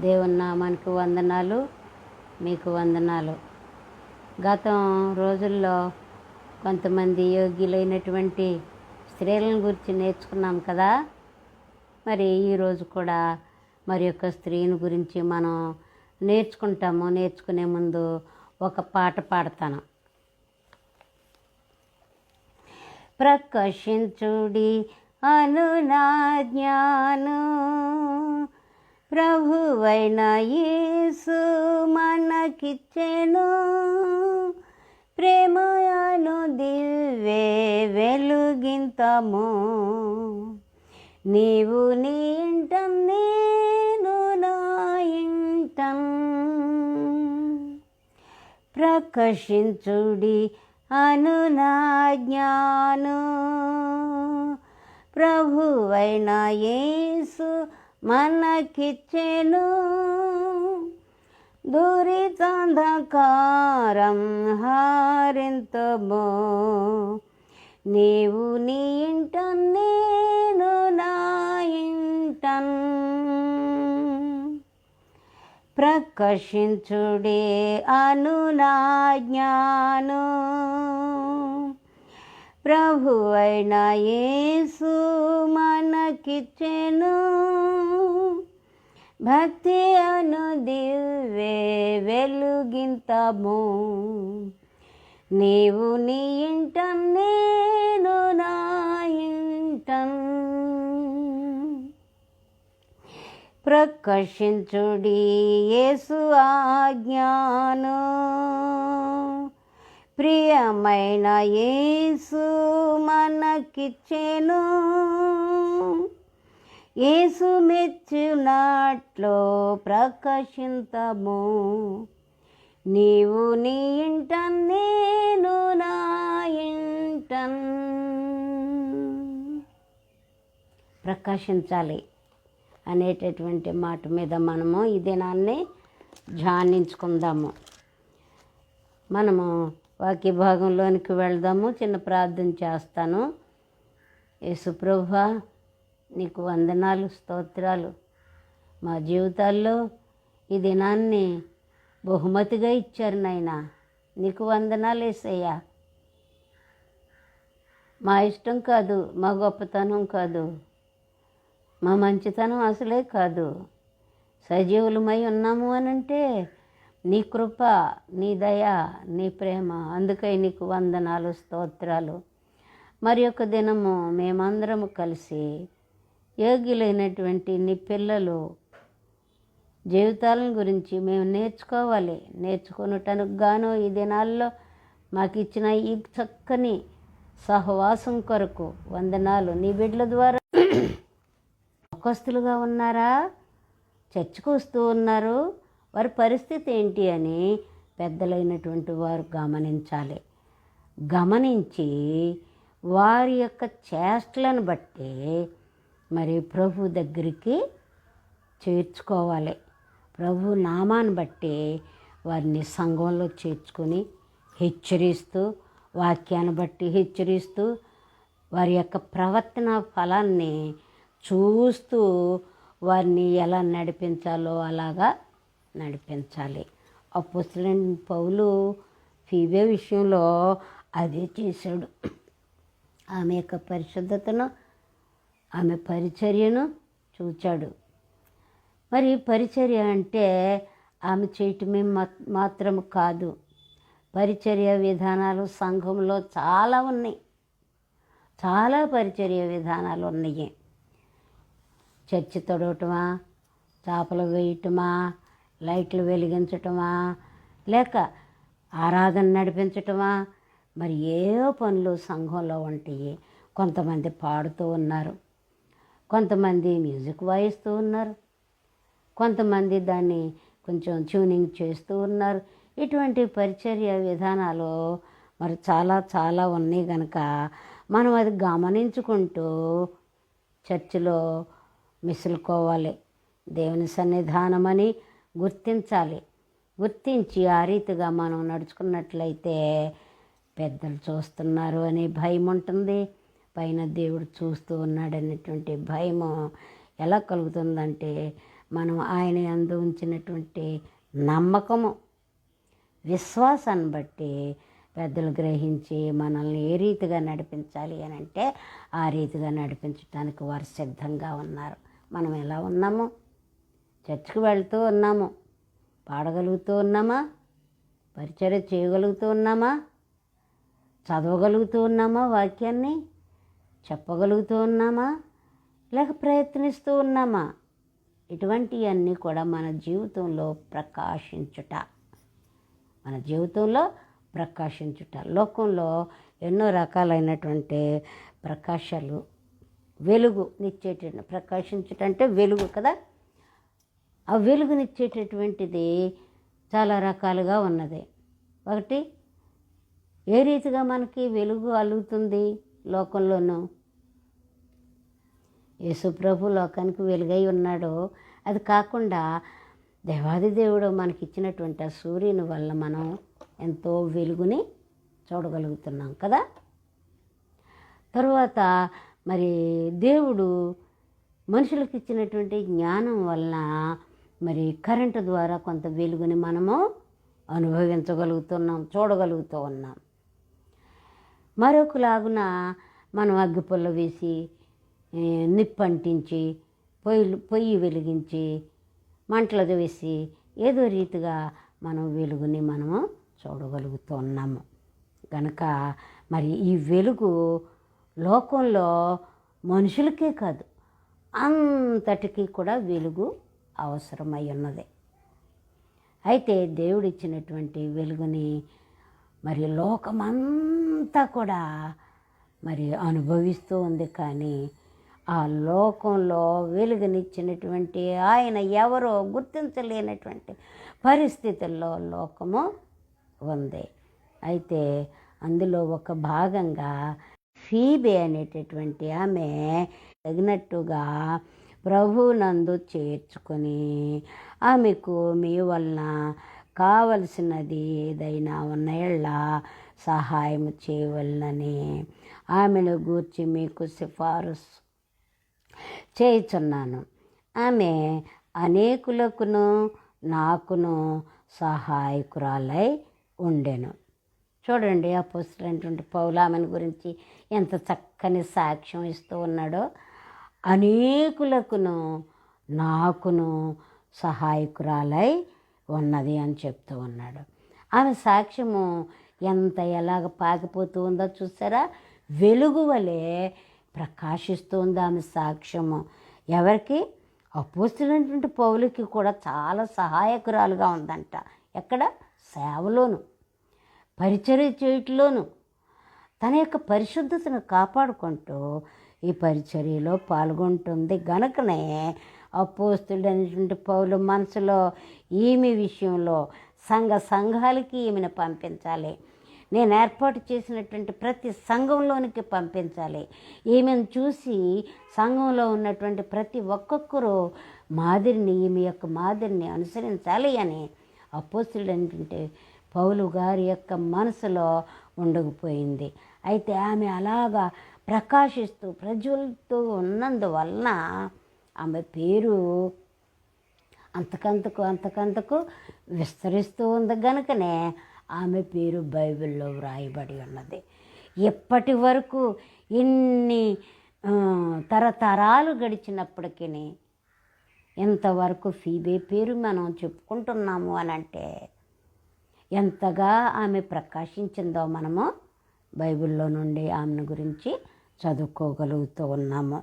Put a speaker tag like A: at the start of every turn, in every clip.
A: దేవుని నామానికి వందనాలు మీకు వందనాలు. గతం రోజుల్లో కొంతమంది యోగ్యులైనటువంటి స్త్రీలను గురించి నేర్చుకున్నాం కదా. మరి ఈరోజు కూడా మరి యొక్క స్త్రీని గురించి మనం నేర్చుకుంటాము. నేర్చుకునే ముందు ఒక పాట పాడతాను. ప్రకాశించుడి అను నా జ్ఞాను ప్రభువైన యేసు మనకిచ్చెను. ప్రేమయాను దివ్వే వెలుగింతము. నీవు నీ ఇంటం నేను నా ఇంటం. ప్రకర్షించుడి అను నా జ్ఞాను. ప్రభువైన యేసు మనకిచ్చెను. దురితంధకారం హారింతబో నీవు నీ ఇంట నేను నా ఇంటన్. ప్రకర్షించుడే అను నా జ్ఞాను. ప్రభువైన యేసు మనకిచ్చెను. భక్తి అను దివ్వే వెలుగింతము. నీవు నీ ఇంటం నేను నా ఇంటం. ప్రకర్షించుడి యేసు ఆజ్ఞాను. ప్రియమైన యేసు మనకిచ్చెను. యేసు మెచ్చునట్లు ప్రకాశింతము. నీవు నీ ఇంట నేను నా ఇంటన్. ప్రకాశించాలి అనేటటువంటి మాట మీద మనము ఈ దినాన్ని ధ్యానించుకుందాము. మనము వాక్య భాగంలోనికి వెళ్దాము చిన్న ప్రార్థన చేస్తాను. యేసుప్రభ నీకు వందనాలు స్తోత్రాలు. మా జీవితాల్లో ఈ దినాన్ని బహుమతిగా ఇచ్చారు నాయన. నీకు వందనాలు వేసయ్యా మా ఇష్టం కాదు మా గొప్పతనం కాదు మా మంచితనం అసలే కాదు. సజీవులమై ఉన్నాము అని అంటే నీ కృప నీ దయ నీ ప్రేమ అందుకై నీకు వందనాలు స్తోత్రాలు. మరి ఒక దినము మేమందరము కలిసి యోగ్యులైనటువంటి నీ పిల్లలు జీవితాలను గురించి మేము నేర్చుకోవాలి. నేర్చుకున్నటానికి గాను ఈ దినాల్లో మాకు ఇచ్చిన ఈ చక్కని సహవాసం కొరకు వందనాలు. నీ బిడ్డల ద్వారా మొక్కస్తులుగా ఉన్నారా? చర్చకు వస్తూ ఉన్నారు. వారి పరిస్థితి ఏంటి అని పెద్దలైనటువంటి వారు గమనించాలి. గమనించి వారి యొక్క చేష్టలను బట్టి మరి ప్రభు దగ్గరికి చేర్చుకోవాలి. ప్రభు నామాన్ని బట్టి వారిని సంఘంలో చేర్చుకొని హెచ్చరిస్తూ వాక్యాన్ని బట్టి హెచ్చరిస్తూ వారి యొక్క ప్రవర్తన ఫలాన్ని చూస్తూ వారిని ఎలా నడిపించాలో అలాగా నడిపించాలి. అప్పుస్తులైన పౌలు ఫీబే విషయంలో అదే చేశాడు. ఆమె యొక్క పరిశుద్ధతను ఆమె పరిచర్యను చూచాడు. మరి పరిచర్య అంటే ఆమె చేయటమే మాత్రం కాదు. పరిచర్య విధానాలు సంఘంలో చాలా ఉన్నాయి. చాలా పరిచర్య విధానాలు ఉన్నాయి. చర్చి తొడవటమా చేపలు వేయటమా లైట్లు వెలిగించటమా లేక ఆరాధన నడిపించటమా మరి ఏ పనులు సంఘంలో ఉంటాయి? కొంతమంది పాడుతూ ఉన్నారు. కొంతమంది మ్యూజిక్ వాయిస్తూ ఉన్నారు. కొంతమంది దాన్ని కొంచెం ట్యూనింగ్ చేస్తూ ఉన్నారు. ఇటువంటి పరిచర్య విధానాలు మరి చాలా చాలా ఉన్నాయి కనుక మనం అది గమనించుకుంటూ చర్చిలో మిసులుకోవాలి. దేవుని సన్నిధానమని గుర్తించాలి. గుర్తించి ఆ రీతిగా మనం నడుచుకున్నట్లయితే పెద్దలు చూస్తున్నారు అనే భయం ఉంటుంది. పైన దేవుడు చూస్తూ ఉన్నాడనేటువంటి భయము ఎలా కలుగుతుందంటే మనం ఆయన అందు ఉంచినటువంటి నమ్మకము విశ్వాసాన్ని బట్టి పెద్దలు గ్రహించి మనల్ని ఏ రీతిగా నడిపించాలి అని అంటే ఆ రీతిగా నడిపించడానికి వారు సిద్ధంగా ఉన్నారు. మనం ఎలా ఉన్నాము? చర్చికి వెళ్తూ ఉన్నాము. పాడగలుగుతూ ఉన్నామా? పరిచర్య చేయగలుగుతూ ఉన్నామా? చదవగలుగుతూ ఉన్నామా వాక్యాన్ని? చెప్పగలుగుతూ ఉన్నామా? లేక ప్రయత్నిస్తూ ఉన్నామా? ఇటువంటివన్నీ కూడా మన జీవితంలో ప్రకాశించుట. మన జీవితంలో ప్రకాశించుట. లోకంలో ఎన్నో రకాలైనటువంటి ప్రకాశాలు. వెలుగు నిచ్చేట ప్రకాశించుట అంటే వెలుగు కదా? ఆ వెలుగునిచ్చేటటువంటిది చాలా రకాలుగా ఉన్నది. ఒకటి ఏ రీతిగా మనకి వెలుగు అలుగుతుంది లోకంలోనూ. యేసుప్రభు లోకానికి వెలుగై ఉన్నాడు. అది కాకుండా దేవాది దేవుడు మనకి ఇచ్చినటువంటి ఆ సూర్యుని వల్ల మనం ఎంతో వెలుగుని చూడగలుగుతున్నాం కదా? తరువాత మరి దేవుడు మనుషులకు ఇచ్చినటువంటి జ్ఞానం వలన మరి కరెంటు ద్వారా కొంత వెలుగుని మనము అనుభవించగలుగుతున్నాం చూడగలుగుతూ ఉన్నాం. మరొకలాగున మనం అగ్గిపుల్ల వేసి నిప్పంటించి అంటించి పొయ్యి పొయ్యి వెలిగించి మంటలు వేసి ఏదో రీతిగా మనం వెలుగుని మనము చూడగలుగుతున్నాము. కనుక మరి ఈ వెలుగు లోకంలో మనుషులకే కాదు అంతటికీ కూడా వెలుగు అవసరమై ఉన్నది. అయితే దేవుడిచ్చినటువంటి వెలుగుని మరి లోకమంతా కూడా మరి అనుభవిస్తూ ఉంది కానీ ఆ లోకంలో వెలుగునిచ్చినటువంటి ఆయన ఎవరో గుర్తించలేనటువంటి పరిస్థితుల్లో లోకము ఉంది. అయితే అందులో ఒక భాగంగా ఫీబే అనేటటువంటి ఆమె తగినట్టుగా ప్రభునందు చేర్చుకొని ఆమెకు మీ వలన కావలసినది ఏదైనా ఉన్నాయళ్ళ సహాయం చేయవలనని ఆమెను గూర్చి మీకు సిఫారసు చేయుచున్నాను. ఆమె అనేకులకును నాకును సహాయకురాలై ఉండెను. చూడండి ఆ పుస్తకమైనటువంటి పౌలామని గురించి ఎంత చక్కని సాక్ష్యం ఇస్తూ ఉన్నాడో. అనేకులకును నాకును సహాయకురాలై ఉన్నది అని చెప్తూ ఉన్నాడు. ఆమె సాక్ష్యము ఎంత ఎలాగ పాకిపోతూ ఉందో చూసారా? వెలుగు వలె ప్రకాశిస్తుంది ఆమె సాక్ష్యము. ఎవరికి? అపోస్తున్నటువంటి పౌలకి కూడా చాలా సహాయకురాలుగా ఉందంట. ఎక్కడ? సేవలోను. పరిచర్య చేయట్లోను. తన యొక్క పరిశుద్ధతను కాపాడుకుంటూ ఈ పరిచర్యలో పాల్గొంటుంది. గనుకనే అపోస్తుడైనటువంటి పౌలు మనసులో ఈమె విషయంలో సంఘ సంఘాలకి ఈమెను పంపించాలి. నేను ఏర్పాటు చేసినటువంటి ప్రతి సంఘంలోనికి పంపించాలి. ఈమెను చూసి సంఘంలో ఉన్నటువంటి ప్రతి ఒక్కొక్కరు మాదిరిని ఈమె యొక్క మాదిరిని అనుసరించాలి అని అపోస్తుడైనటువంటి పౌలు గారి యొక్క మనసులో ఉండకపోయింది. అయితే ఆమె అలాగా ప్రకాశిస్తూ ప్రజ్వలుతూ ఉన్నందువలన ఆమె పేరు అంతకంతకు అంతకంతకు విస్తరిస్తూ ఉంది కనుకనే ఆమె పేరు బైబిల్లో వ్రాయబడి ఉన్నది. ఇప్పటి వరకు ఇన్ని తరతరాలు గడిచినప్పటికీ ఇంతవరకు ఫీబే పేరు మనం చెప్పుకుంటున్నాము అని అంటే ఎంతగా ఆమె ప్రకాశించిందో మనము బైబిల్లో నుండి ఆమెను గురించి చదువుకోగలుగుతూ ఉన్నాము.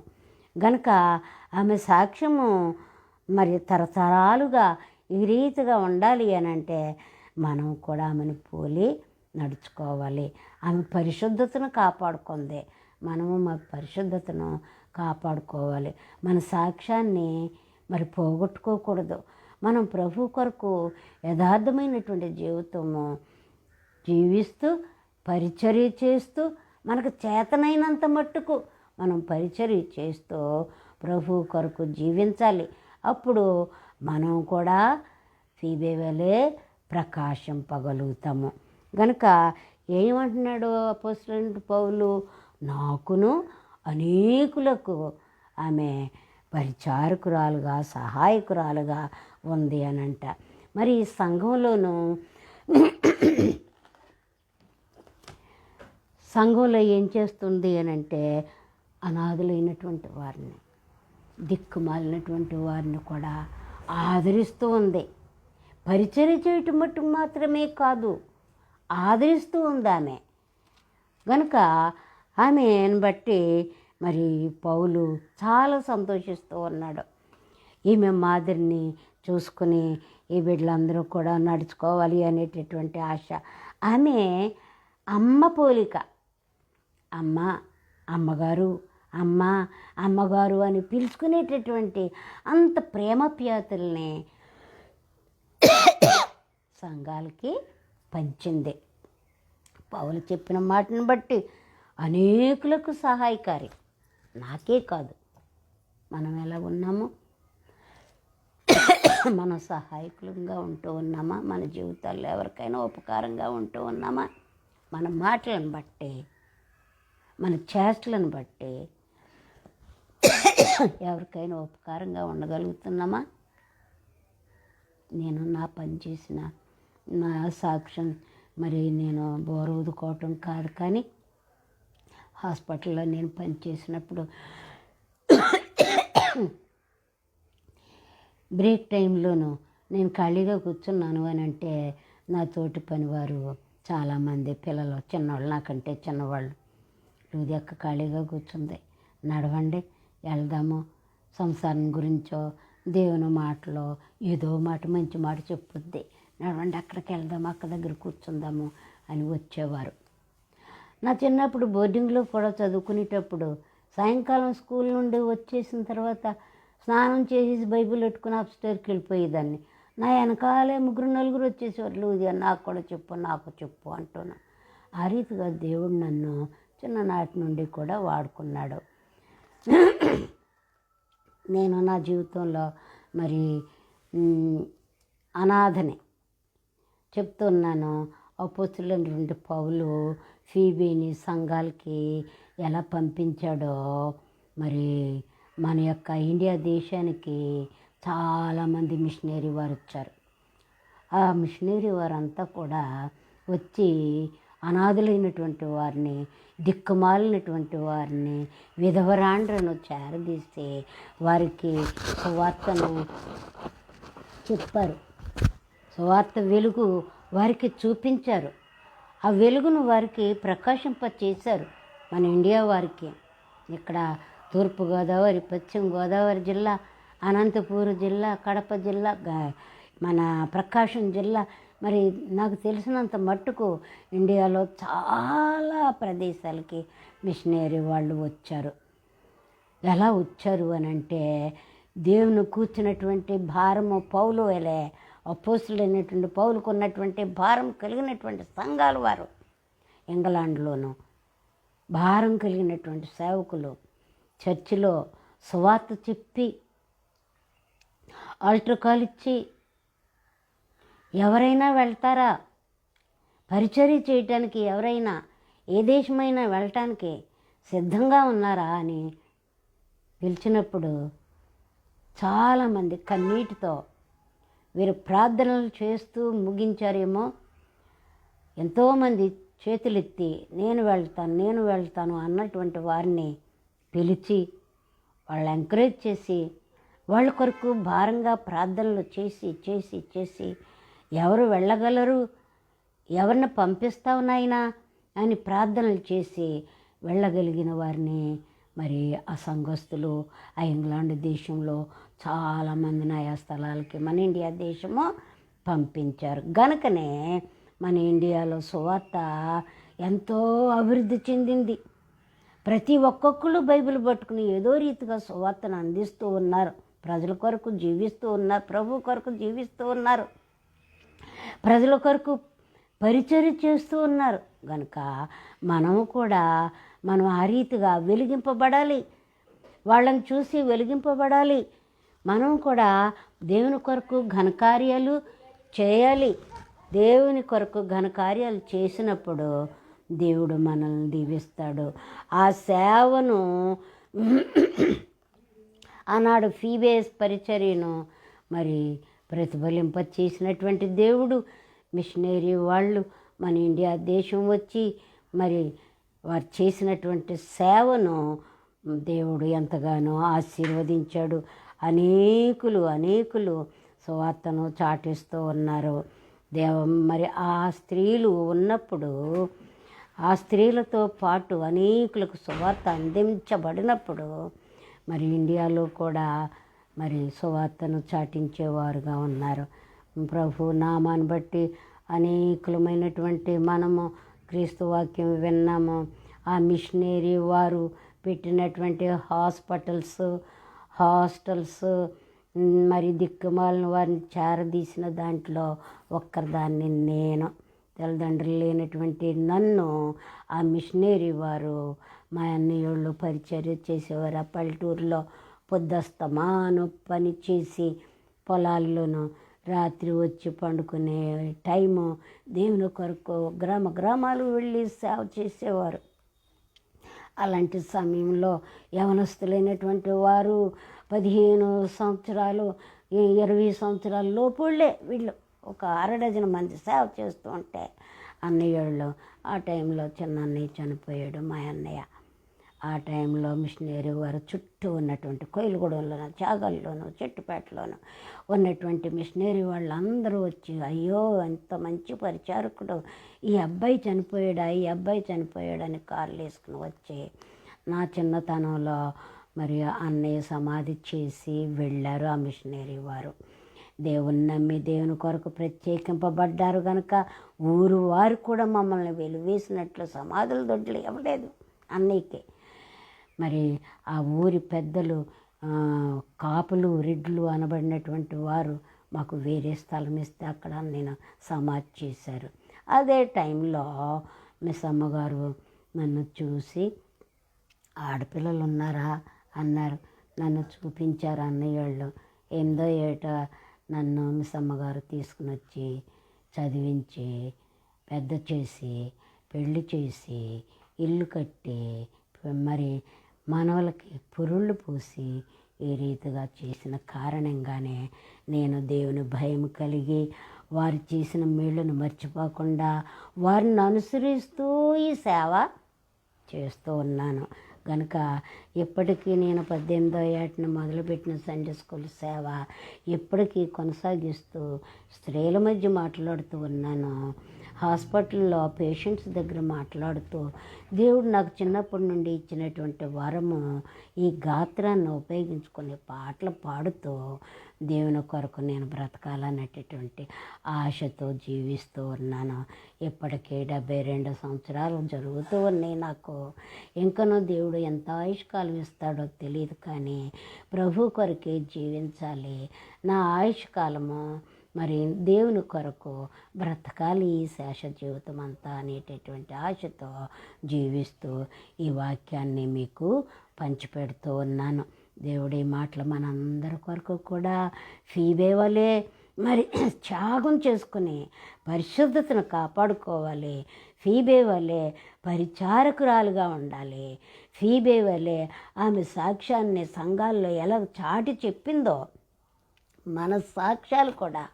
A: గనుక ఆమె సాక్ష్యము మరి తరతరాలుగా ఈ రీతిగా ఉండాలి అని అంటే మనం కూడా ఆమెను పోలి నడుచుకోవాలి. ఆమె పరిశుద్ధతను కాపాడుకుంది. మనము మన పరిశుద్ధతను కాపాడుకోవాలి. మన సాక్ష్యాన్ని మరి పోగొట్టుకోకూడదు. మనం ప్రభు కొరకు యథార్థమైనటువంటి జీవితము జీవిస్తూ పరిచర్య చేస్తూ మనకు చేతనైనంత మట్టుకు మనం పరిచర్య చేస్తూ ప్రభు కొరకు జీవించాలి. అప్పుడు మనం కూడా ఫీబే వలె ప్రకాశింపగలుగుతాము గనుక ఏమంటున్నాడు అపోస్టెంట్ పౌలు? నాకును అనేకులకు ఆమె పరిచారకురాలుగా సహాయకురాలుగా ఉంది అని అంట మరి ఈ సంఘంలోనూ సంఘంలో ఏం చేస్తుంది అని అంటే అనాథులైనటువంటి వారిని దిక్కుమాలినటువంటి వారిని కూడా ఆదరిస్తూ ఉంది. పరిచయం చేయటం మట్టుకు మాత్రమే కాదు ఆదరిస్తూ ఉంది ఆమె. గనుక ఆమెను బట్టి మరి పౌలు చాలా సంతోషిస్తూ ఉన్నాడు. ఈమె మాదిరిని చూసుకుని ఈ బిడ్డలందరూ కూడా నడుచుకోవాలి అనేటటువంటి ఆశ. ఆమె అమ్మ పోలిక. అమ్మ అమ్మగారు అమ్మ అమ్మగారు అని పిలుచుకునేటటువంటి అంత ప్రేమ ప్యాతుల్ని సంఘాలకి పంచింది. పౌలు చెప్పిన మాటను బట్టి అనేకులకు సహాయకారి. నాకే కాదు మనం ఎలా ఉన్నాము మన సహాయకులంగా ఉంటూ ఉన్నామా మన జీవితాల్లో ఎవరికైనా ఉపకారంగా ఉంటూ ఉన్నామా మన మాటలను బట్టి మన చేష్టలను బట్టి ఎవరికైనా ఉపకారంగా ఉండగలుగుతున్నామా? నేను నా పని చేసిన నా సాక్ష్యం మరి నేను బోరు ఊదుకోవటం కాదు కానీ హాస్పిటల్లో నేను పనిచేసినప్పుడు బ్రేక్ టైంలోనూ నేను ఖాళీగా కూర్చున్నాను అని అంటే నా తోటి పనివారు చాలామంది పిల్లలు చిన్నవాళ్ళు నాకంటే చిన్నవాళ్ళు. లూది అక్క ఖాళీగా కూర్చుంది. నడవండి. వెళ్దాము. సంసారం గురించో దేవుని మాటలో ఏదో మాట మంచి మాట చెప్పుద్ది. నడవండి అక్కడికి వెళ్దాము అక్క దగ్గర కూర్చుందాము అని వచ్చేవారు. నా చిన్నప్పుడు బోర్డింగ్లో కూడా చదువుకునేటప్పుడు సాయంకాలం స్కూల్ నుండి వచ్చేసిన తర్వాత స్నానం చేసి బైబిల్ పెట్టుకుని అప్స్టేర్కి వెళ్ళిపోయేదాన్ని. నా వెనకాలే ముగ్గురు నలుగురు వచ్చేసేవారు. ఇది నాకు కూడా చెప్పు నాకు చెప్పు అంటున్నా ఆ రీతిగా దేవుడు నన్ను చిన్ననాటి నుండి కూడా వాడుకున్నాడు. నేను నా జీవితంలో మరి అనాథని చెప్తున్నాను. అపోస్తులైనటువంటి పౌలు ఫీబీని సంఘాలకి ఎలా పంపించాడో మరి మన యొక్క ఇండియా దేశానికి చాలామంది మిషనరీ వారు వచ్చారు. ఆ మిషనరీ వారంతా కూడా వచ్చి అనాథులైనటువంటి వారిని దిక్కుమాలినటువంటి వారిని విధవరాండ్రను చేరదీస్తే వారికి సువార్తను చెప్పారు. సువార్త వెలుగు వారికి చూపించారు. ఆ వెలుగును వారికి ప్రకాశింప చేశారు మన ఇండియా వారికి. ఇక్కడ తూర్పుగోదావరి పశ్చిమ గోదావరి జిల్లా అనంతపూర్ జిల్లా కడప జిల్లా మన ప్రకాశం జిల్లా మరి నాకు తెలిసినంత మట్టుకు ఇండియాలో చాలా ప్రదేశాలకి మిషనరీ వాళ్ళు వచ్చారు. ఎలా వచ్చారు అని అంటే దేవుని కూర్చున్నటువంటి భారము పౌలు ఎలే అపోసులైనటువంటి పౌలుకు ఉన్నటువంటి భారం కలిగినటువంటి సంఘాలు వారు ఇంగ్లాండ్లోను. భారం కలిగినటువంటి సేవకులు చర్చిలో సువార్త చెప్పి ఆల్టర్ కాల్ ఇచ్చి ఎవరైనా వెళ్తారా? పరిచర్య చేయటానికి ఎవరైనా ఏ దేశమైనా వెళ్ళటానికి సిద్ధంగా ఉన్నారా అని పిలిచినప్పుడు చాలామంది కన్నీటితో వీరు ప్రార్థనలు చేస్తూ ముగించారేమో. ఎంతోమంది చేతులెత్తి నేను వెళ్తాను నేను వెళ్తాను అన్నటువంటి వారిని పిలిచి వాళ్ళు ఎంకరేజ్ చేసి వాళ్ళ కొరకు భారంగా ప్రార్థనలు చేసి చేసి చేసి ఎవరు వెళ్ళగలరు? ఎవరిని పంపిస్తావు నాయనా? అని ప్రార్థనలు చేసి వెళ్ళగలిగిన వారిని మరి ఆ సంఘస్థులు ఆ ఇంగ్లాండ్ దేశంలో చాలామందిని ఆయా స్థలాలకి మన ఇండియా దేశము పంపించారు. గనుకనే మన ఇండియాలో సువార్త ఎంతో అభివృద్ధి చెందింది. ప్రతి ఒక్కొక్కరు బైబిల్ పట్టుకుని ఏదో రీతిగా సువార్తను అందిస్తూ ఉన్నారు. ప్రజల కొరకు జీవిస్తూ ఉన్నారు ప్రభు కొరకు జీవిస్తూ ఉన్నారు. ప్రజల కొరకు పరిచర్య చేస్తూ ఉన్నారు. కనుక మనము కూడా మనం ఆ రీతిగా వెలిగింపబడాలి. వాళ్ళని చూసి వెలిగింపబడాలి. మనం కూడా దేవుని కొరకు ఘనకార్యాలు చేయాలి. దేవుని కొరకు ఘనకార్యాలు చేసినప్పుడు దేవుడు మనల్ని దీవిస్తాడు. ఆ సేవను ఆనాడు ఫీబేస్ పరిచర్యను మరి ప్రతిఫలింప చేసినటువంటి దేవుడు. మిషనరీ వాళ్ళు మన ఇండియా దేశం వచ్చి మరి వారు చేసినటువంటి సేవను దేవుడు ఎంతగానో ఆశీర్వదించాడు. అనేకులు అనేకులు సువార్తను చాటిస్తూ ఉన్నారు. దేవ మరి ఆ స్త్రీలు ఉన్నప్పుడు ఆ స్త్రీలతో పాటు అనేకులకు సువార్త అందించబడినప్పుడు మరి ఇండియాలో కూడా మరి సువార్తను చాటించేవారుగా ఉన్నారు. ప్రభు నామాన్ని బట్టి అనేకులమైనటువంటి మనము క్రీస్తు వాక్యం విన్నాము. ఆ మిషనరీ వారు పెట్టినటువంటి హాస్పిటల్స్ హాస్టల్స్ మరి దిక్కుమాలను వారిని చేరదీసిన దాంట్లో ఒక్కరిదాన్ని నేను. తల్లిదండ్రులు లేనటువంటి నన్ను ఆ మిషనరీ వారు మా అన్నయ్యోళ్ళు పరిచర్య చేసేవారు. ఆ పల్లెటూరులో పొద్దస్తమాను పని చేసి పొలాల్లోనూ రాత్రి వచ్చి పండుకునే టైము దేవుని కొరకు గ్రామ గ్రామాలు వెళ్ళి సేవ చేసేవారు. అలాంటి సమయంలో యవనస్తులైనటువంటి వారు పదిహేను సంవత్సరాలు ఇరవై సంవత్సరాల లోపుళ్ళే వీళ్ళు ఒక అరడజన మంది సేవ చేస్తూ ఉంటే అన్నయ్యోళ్ళు ఆ టైంలో చిన్న అన్నయ్య చనిపోయాడు మా అన్నయ్య. ఆ టైంలో మిషనరీ వారు చుట్టూ ఉన్నటువంటి కోయిలగూడెంలోను జాగల్లోనూ చెట్టుపేటలోనూ ఉన్నటువంటి మిషనరీ వాళ్ళందరూ వచ్చి అయ్యో ఎంత మంచి పరిచారకుడు. ఈ అబ్బాయి చనిపోయాడా? ఈ అబ్బాయి చనిపోయాడని కార్లు వేసుకుని వచ్చి నా చిన్నతనంలో మరి అన్నయ్య సమాధి చేసి వెళ్ళారు ఆ మిషనరీ వారు. దేవుని నమ్మి దేవుని కొరకు ప్రత్యేకింపబడ్డారు కనుక ఊరు వారు కూడా మమ్మల్ని వెలువేసినట్లు సమాధుల దొడ్లు ఇవ్వలేదు అన్నయ్యకి. మరి ఆ ఊరి పెద్దలు కాపులు రెడ్లు అనబడినటువంటి వారు మాకు వేరే స్థలం ఇస్తే అక్కడ నేను సమాధి చేశారు. అదే టైంలో మిస్ అమ్మగారు నన్ను చూసి ఆడపిల్లలు ఉన్నారా? అన్నారు. నన్ను చూపించారు అన్నయ్యళ్ళు. ఎనిమిదో ఏట నన్ను మిస్ అమ్మగారు తీసుకుని వచ్చి చదివించి పెద్ద చేసి పెళ్ళి చేసి ఇల్లు కట్టి మరి మనవలకి పురుళ్ళు పూసి ఈ రీతిగా చేసిన కారణంగానే నేను దేవుని భయం కలిగి వారు చేసిన మేళ్ళను మర్చిపోకుండా వారిని అనుసరిస్తూ ఈ సేవ చేస్తూ ఉన్నాను. కనుక ఇప్పటికీ నేను పద్దెనిమిదో ఏటను మొదలుపెట్టిన సండే స్కూల్ సేవ ఇప్పటికీ కొనసాగిస్తూ స్త్రీల మధ్య మాట్లాడుతూ ఉన్నాను. హాస్పిటల్లో పేషెంట్స్ దగ్గర మాట్లాడుతూ దేవుడు నాకు చిన్నప్పటి నుండి ఇచ్చినటువంటి వరము ఈ గాత్రాన్ని ఉపయోగించుకునే పాటలు పాడుతూ దేవుని కొరకు నేను బ్రతకాలనేటటువంటి ఆశతో జీవిస్తూ ఉన్నాను. ఇప్పటికే డెబ్బై రెండు సంవత్సరాలు జరుగుతూ ఉన్నాయి నాకు. ఇంకనూ దేవుడు ఎంత ఆయుష్కాలం ఇస్తాడో తెలియదు కానీ ప్రభు కొరకే జీవించాలి. నా ఆయుష్కాలము మరి దేవుని కొరకు బ్రతకాలి ఈ శేష జీవితం అంతా అనేటటువంటి ఆశతో జీవిస్తూ ఈ వాక్యాన్ని మీకు పంచిపెడుతూ ఉన్నాను. దేవుడి మాటలు మనందరి కొరకు కూడా ఫీబే వలె మరి త్యాగం చేసుకుని పరిశుద్ధతను కాపాడుకోవాలి. ఫీబే వలె పరిచారకురాలుగా ఉండాలి. ఫీబే వలె ఆమె సాక్ష్యాన్ని సంఘాల్లో ఎలా చాటి చెప్పిందో మన సాక్ష్యాలు కూడా.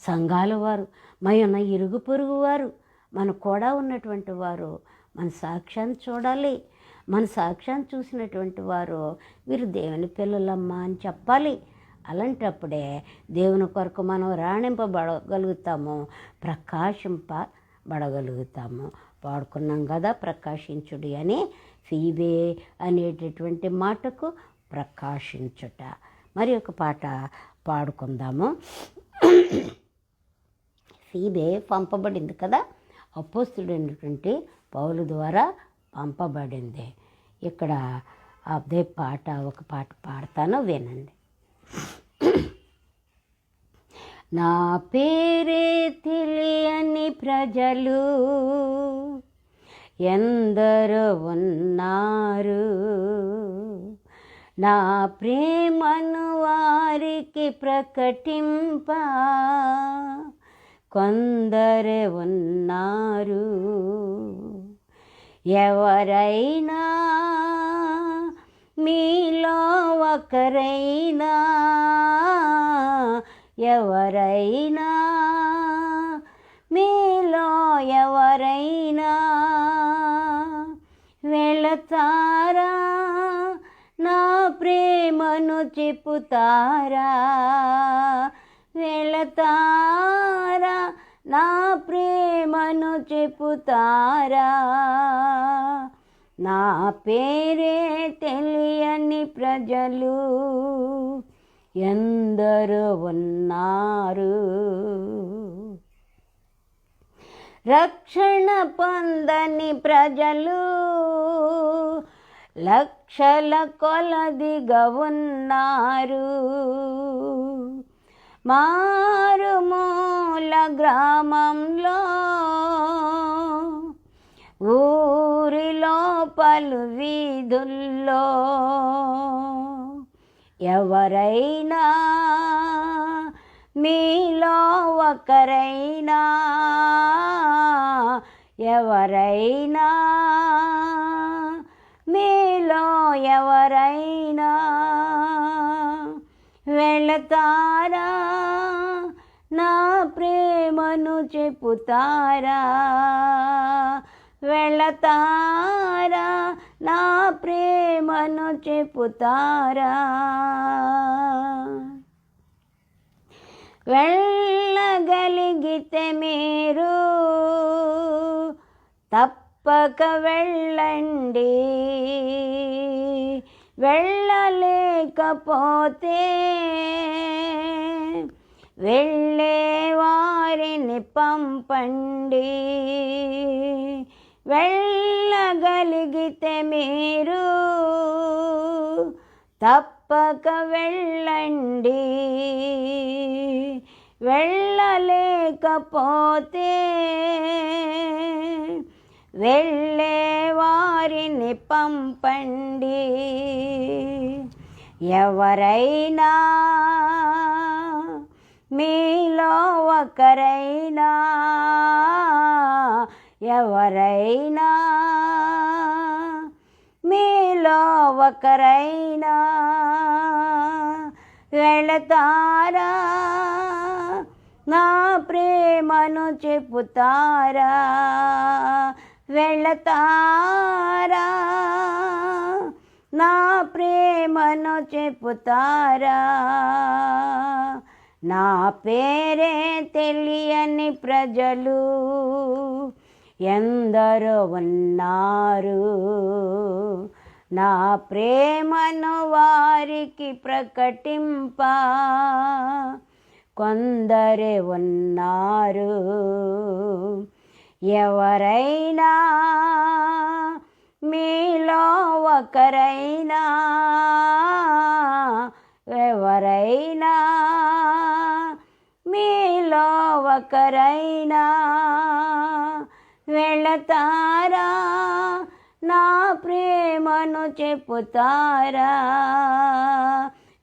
A: సంఘాల వారు మన ఇరుగు పొరుగు వారు మన కూడా ఉన్నటువంటి వారు మన సాక్ష్యాన్ని చూడాలి. మన సాక్ష్యాన్ని చూసినటువంటి వారు వీరు దేవుని పిల్లలమ్మా అని చెప్పాలి. అలాంటప్పుడే దేవుని కొరకు మనం రాణింపబడగలుగుతాము ప్రకాశింపబడగలుగుతాము. పాడుకున్నాం కదా ప్రకాశించుడి అని ఫీబే అనేటటువంటి మాటకు ప్రకాశించుట. మరి ఒక పాట పాడుకుందాము. సీబే పంపబడింది కదా? అపోస్తుడైనటువంటి పౌలు ద్వారా పంపబడింది. ఇక్కడ అదే పాట ఒక పాట పాడతాను వినండి. నా పేరే తెలియని ప్రజలు ఎందరో ఉన్నారు. నా ప్రేమను వారికి ప్రకటింప. కొందరే ఉన్నారు. ఎవరైనా మీలో ఒకరైనా ఎవరైనా మీలో ఎవరైనా వెళతా ప్రేమను చెప్పుతారా? వెళతారా? నా ప్రేమను చెప్పుతారా? నా పేరే తెలియని ప్రజలు ఎందరో ఉన్నారు. రక్షణ పొందని ప్రజలు లక్షల కొలదిగా ఉన్నారు. మారుమూల గ్రామంలో ఊరిలో పలు వీధుల్లో ఎవరైనా మీలో ఒకరైనా ఎవరైనా మీలో ఎవరైనా వెళతారా? నా ప్రేమను చెప్పుతారా? వెళతారా? నా ప్రేమను చెప్పుతారా? వెళ్ళగలిగితే మీరు తప్ప తప్పక వెళ్ళండి. వెళ్ళలేకపోతే వెళ్ళే వారిని పంపండి. వెళ్ళగలిగితే మీరు తప్పక వెళ్ళండి. వెళ్ళలేకపోతే వెళ్ళే వారిని పంపండి. ఎవరైనా మీలో ఒకరైనా ఎవరైనా మీలో ఒకరైనా వెళతారా? నా ప్రేమను చెప్పుతారా? వెళతారా నా ప్రేమను చెప్పుతారా. నా పేరే తెలియని ప్రజలు ఎందరో ఉన్నారు. నా ప్రేమను వారికి ప్రకటింప. కొందరే ఉన్నారు. ఎవరైనా మీలో ఒకరైనా ఎవరైనా మీలో ఒకరైనా వెళతారా? నా ప్రేమను చెప్పుతారా?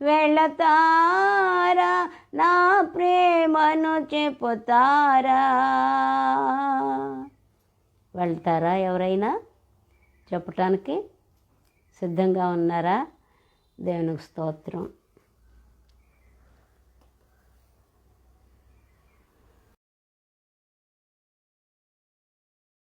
A: వెళతారా? నా ప్రేమను చెప్పుతారా? వెళ్తారా ఎవరైనా? చెప్పటానికి సిద్ధంగా ఉన్నారా? దేవునికి స్తోత్రం.